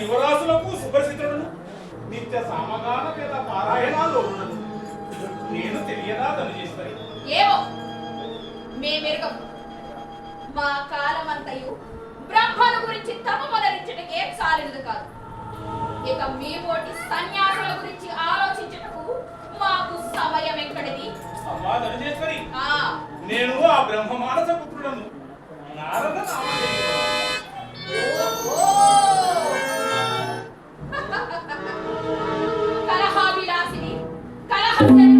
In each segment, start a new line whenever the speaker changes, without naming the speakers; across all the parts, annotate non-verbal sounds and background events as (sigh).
యువరాశులకు సుప్రసిద్ధుడను నిత్య సామగాన పేద పారాయణాలు నేను తెలియదా తను చేస్తాయి
ఏమో మేమెరగం మా కాలమంతయు బ్రహ్మను గురించి తప మొదలించటకే సాలినది కాదు. ఇక మీ ఓటి సన్యాసుల గురించి ఆలోచించటకు మాకు సమయం ఎక్కడిది?
సమాధానం
చేస్తాను
నేను ఆ బ్రహ్మ మానస పుత్రుడను. నారద నామ
ఓహో.
Amen.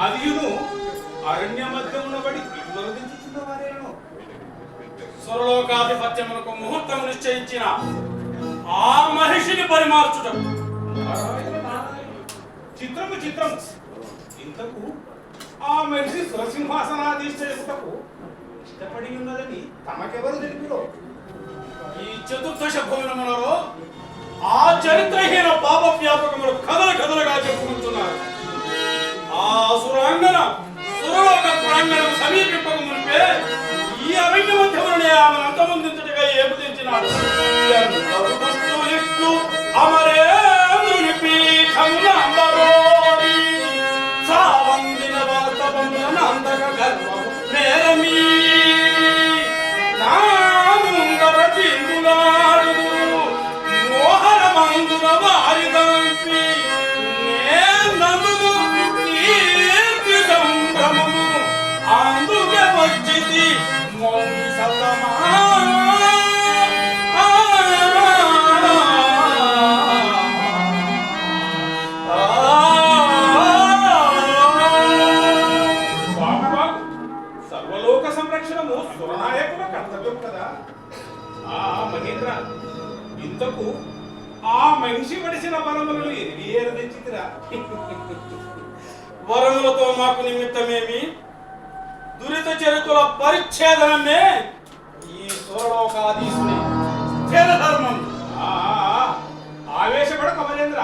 అదియును అరణ్య మధ్యమునబడి విమర్దించుచున్నవారేను
స్వరలోకాధిపత్యములకు ముహూర్తము నిశ్చయించిన ఆ మహిషిని
పరిమార్చుట చిత్రము చిత్రం ఇంతకు ఆ మనిషి స్వసింహాసనాధిష్టకు ఇష్టపడి ఉన్నదని తమకెవరు తెలిపిలో
ఈ చతుర్థ శబ్దములలో ఆ చరిత్రహీన పాప వ్యాపకములు కథలు కథలుగా చెప్పుకుంటున్నారు. ఆ సురాంగణం సురలోక ప్రాంగణం సమీపింపక మునిపే ఈ అరణ్య మధ్యమునే
ఆమె మనిషి పడిసిన వనములను ఎరిగి ఏరదెచ్చితిరా
వరములతో మాకు నిమిత్తమేమి? దురిత చరితుల పరిచ్ఛేదనమే ఈ స్వరలోకాధీశుని స్థిర ధర్మం
ఆవేశపడ కమలేంద్ర.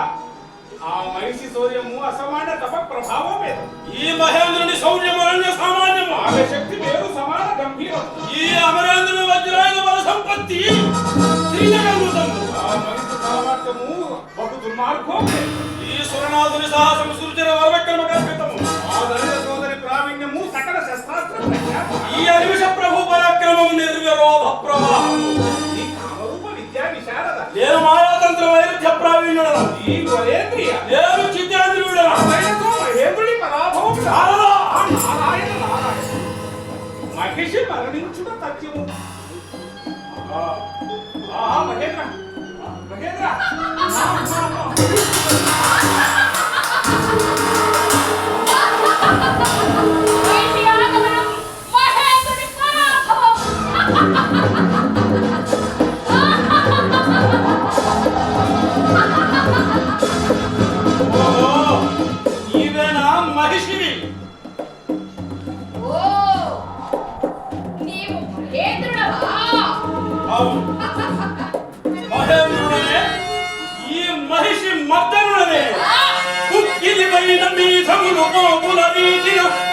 ఆ మనిషి శౌర్యము అసమాన తప ప్రభావం మీద
ఈ మహేంద్రుని శౌర్యము అన్య సామాన్యము.
ఆమె శక్తి వేరు సమాన గంభీరం.
ఈ అమరేంద్రుని వజ్రాయుధ బల సంపత్తి
సామర్థ్యము బహు దుర్మార్గం.
ఈ సురనాథుని సాహసము సురుచిర వరవిక్రమ కల్పితము
ఆ దళిత సోదరి ప్రావీణ్యము సకల శస్త్రాస్త్ర.
ఈ అనిమిష ప్రభు పరాక్రమము నిర్విరోధ ప్రవాహము. నేను మాయాతంత్ర వైరుధ్య ప్రావీణ్యుడను
ఈ వరేంద్రియ
నేను
అద్వైతతో మహేంద్రుడి పరాభవం Narayana Narayana మహిషి మరణించుట తథ్యము. Mahindra. Mahindra.
Thank you.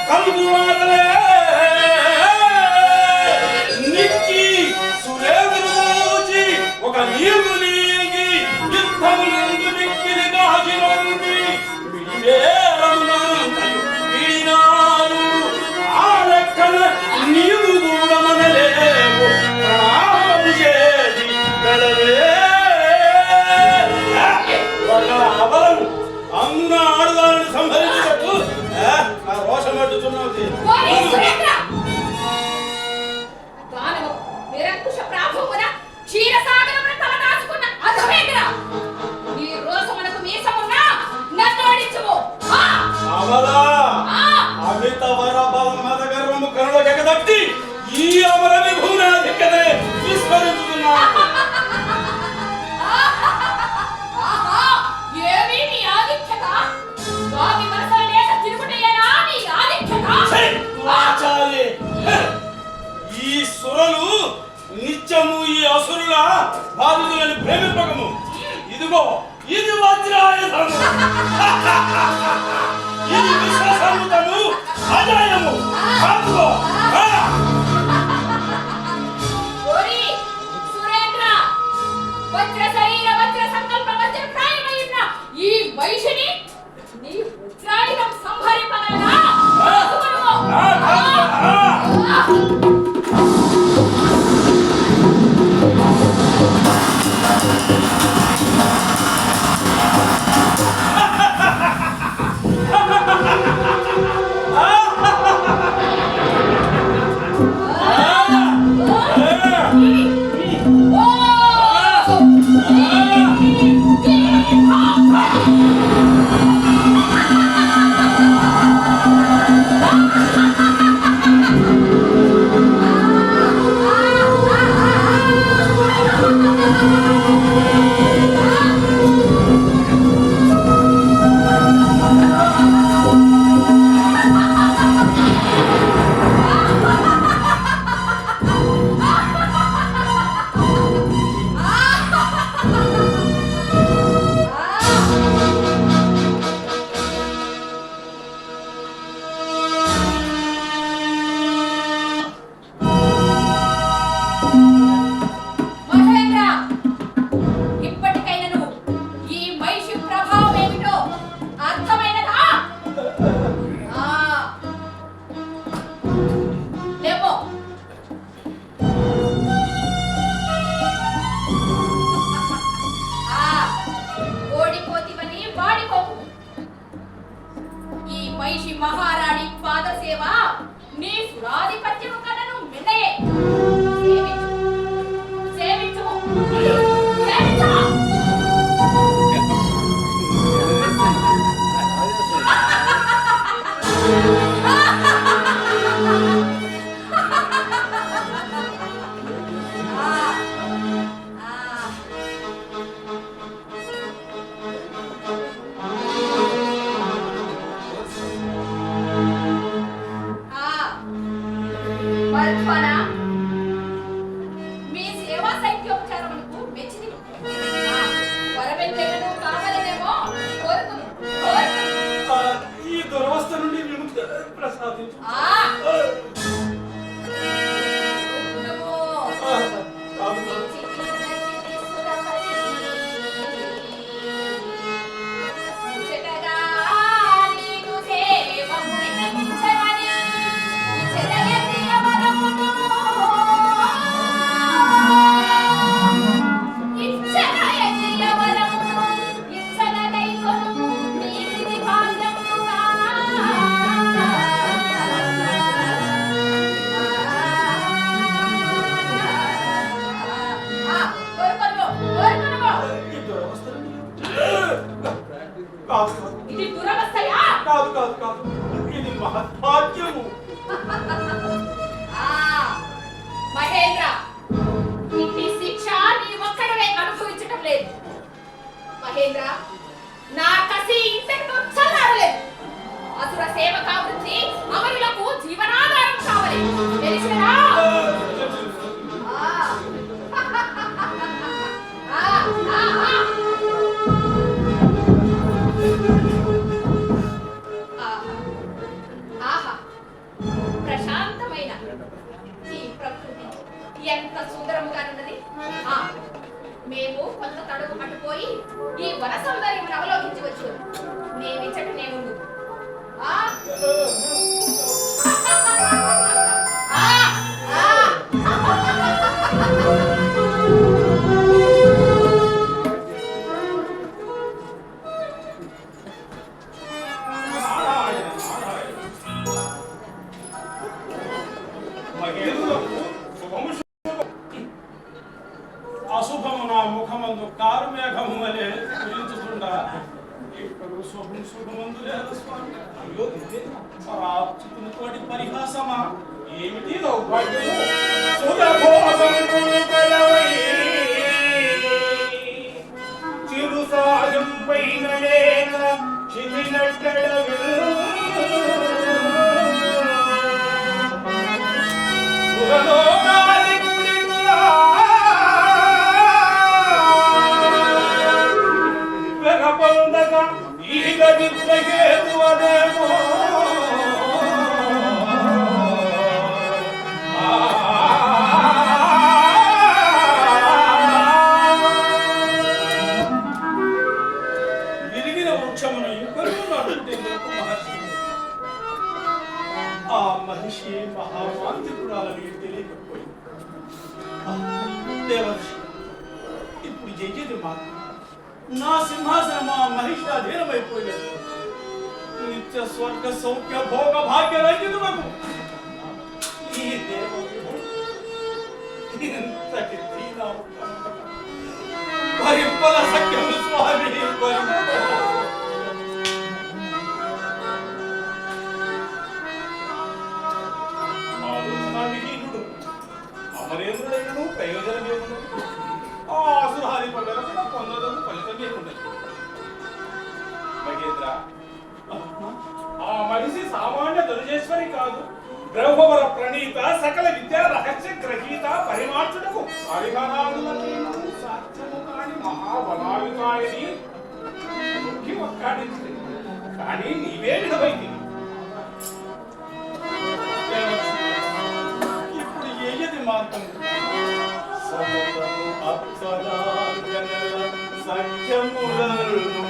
Kami 嘞 What is అసురుల బాధితులని ప్రేమింపకము. ఇదిగో ఇది వజ్రాయుధము (laughs) ఇది విశ్వాసముతము అజాయము కాదుగో ఆ!
ఓరి సురేంద్ర వజ్ర శరీర వజ్ర సంకల్ప వజ్ర ప్రాయమైన ఈ మహిషిని నీ వజ్రాయుధం సంహరింపగలదా
아! ఈ దురవస్థ నుండి విముక్తి ప్రసాదించు.
నా
సింహాసనమా మహిషాధీనమైపోయినది నిత్య స్వర్గ సౌఖ్య భోగ భాగ్య రహితమకు ఈ దేవదేవుడు ఇంతటి దీనావు భరింపల సఖ్యం స్వామి భరింపల
ప్రయోజనం ఏమున్నది ఆ అసురహారి పడ్డారు పొందదు సామాన్య దుర్జేశ్వరి కాదు. బ్రహ్మవర ప్రణీత సకల విద్యా రహస్య గ్రహీత పరిమార్చుటకు పరిహారాలు కానీ నీవే విధమైంది
ఇప్పుడు ఏది మార్గం సమతము సత్యములను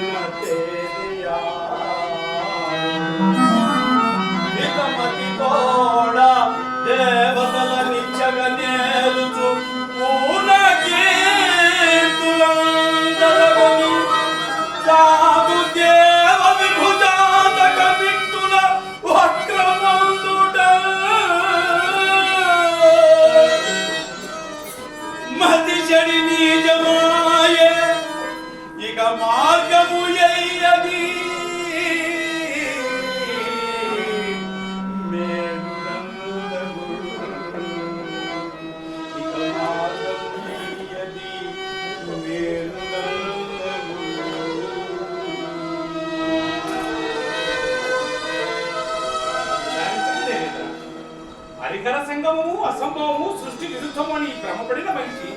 ఆ, సంగమము
అసంభవము సృష్టి విరుద్ధము అని భ్రమపడిన మనిషి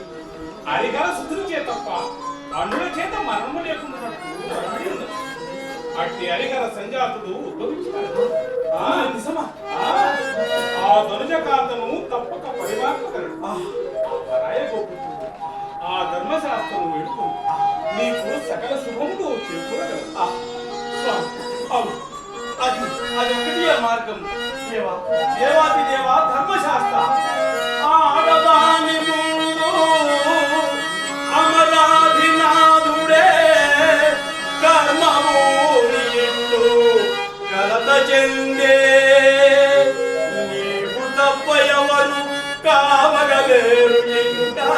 అరిగల శుద్ధులు చేత తప్ప అన్నుల చేత మరణము లేకుండా అట్టి అరిగల సంజాతుడు ఉద్భవించినాడు. ఆ, నిజమా? ఆ, ఆ ధనుజకాంతను తప్పక పరిమార్పగలడు ఆ ఆ ధర్మశాస్త్రం వేడుకుని నీకు సకల శుభములు చేకూరగలడు
అవును. అది అది ఒకటి మార్గం. దేవా దేవాది దేవా ధర్మశాస్త్ర. ఆడదాని అమరాధినాథుడే కర్మము కలత చెందే. నీవు తప్ప ఎవరు కావగలేరు ఇంకా